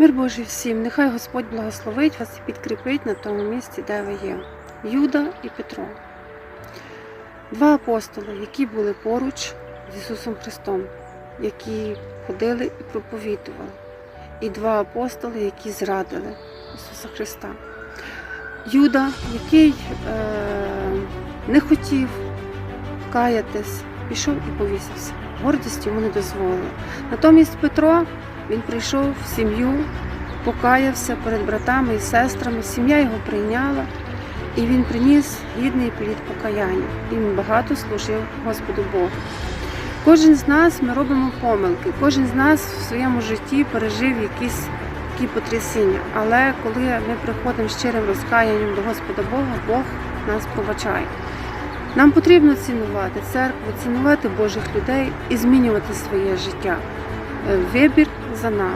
Мир Божий всім, нехай Господь благословить вас і підкріпить на тому місці, де ви є. Юда і Петро. Два апостоли, які були поруч з Ісусом Христом, які ходили і проповідували. І два апостоли, які зрадили Ісуса Христа. Юда, який е, не хотів каятись, пішов і повісився. Гордість йому не дозволила. Натомість Петро він прийшов в сім'ю, покаявся перед братами і сестрами. Сім'я його прийняла, і він приніс гідний плід покаяння. Він багато служив Господу Богу. Кожен з нас ми робимо помилки, кожен з нас в своєму житті пережив якісь такі потрясіння. Але коли ми приходимо щирим розкаянням до Господа Бога, Бог нас пробачає. Нам потрібно цінувати церкву, цінувати Божих людей і змінювати своє життя. Е, Вибір за нами.